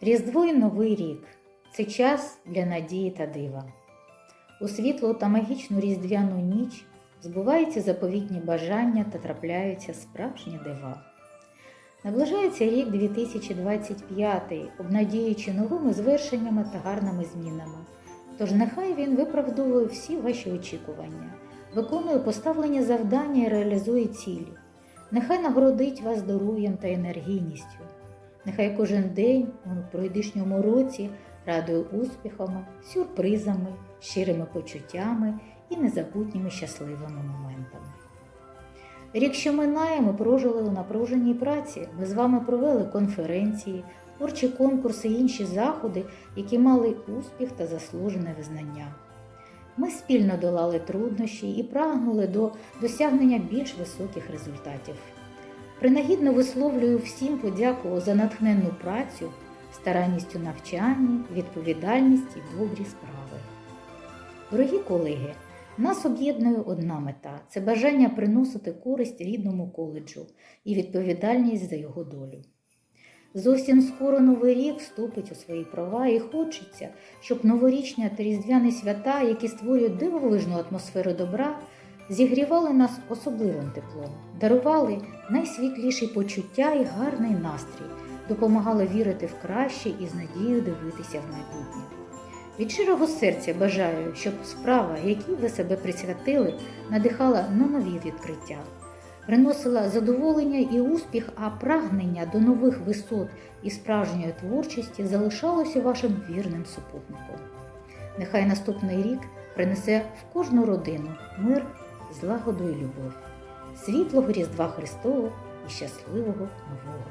Різдво і Новий рік це час для надії та дива. У світлу та магічну різдвяну ніч збуваються заповітні бажання та трапляються справжні дива. Наближається рік 2025, обнадіюючи новими звершеннями та гарними змінами. Тож нехай він виправдовує всі ваші очікування, виконує поставлені завдання і реалізує цілі. Нехай нагородить вас здоров'ям та енергійністю. Нехай кожен день у пройдишньому році радує успіхами, сюрпризами, щирими почуттями і незабутніми щасливими моментами. Рік, що минає, ми прожили у напруженій праці. Ми з вами провели конференції, творчі конкурси і інші заходи, які мали успіх та заслужене визнання. Ми спільно долали труднощі і прагнули до досягнення більш високих результатів. Принагідно висловлюю всім подяку за натхненну працю, старанність у навчанні, відповідальність і добрі справи. Дорогі колеги, нас об'єднує одна мета це бажання приносити користь рідному коледжу і відповідальність за його долю. Зовсім скоро новий рік вступить у свої права і хочеться, щоб новорічні та різдвяні свята, які створюють дивовижну атмосферу добра, зігрівали нас особливим теплом, дарували найсвітліші почуття і гарний настрій, допомагали вірити в краще і з надією дивитися в майбутнє. Від щирого серця бажаю, щоб справа, якій ви себе присвятили, надихала на нові відкриття, приносила задоволення і успіх, а прагнення до нових висот і справжньої творчості залишалося вашим вірним супутником. Нехай наступний рік принесе в кожну родину мир, злагоду і любов, світлого Різдва Христового і щасливого Нового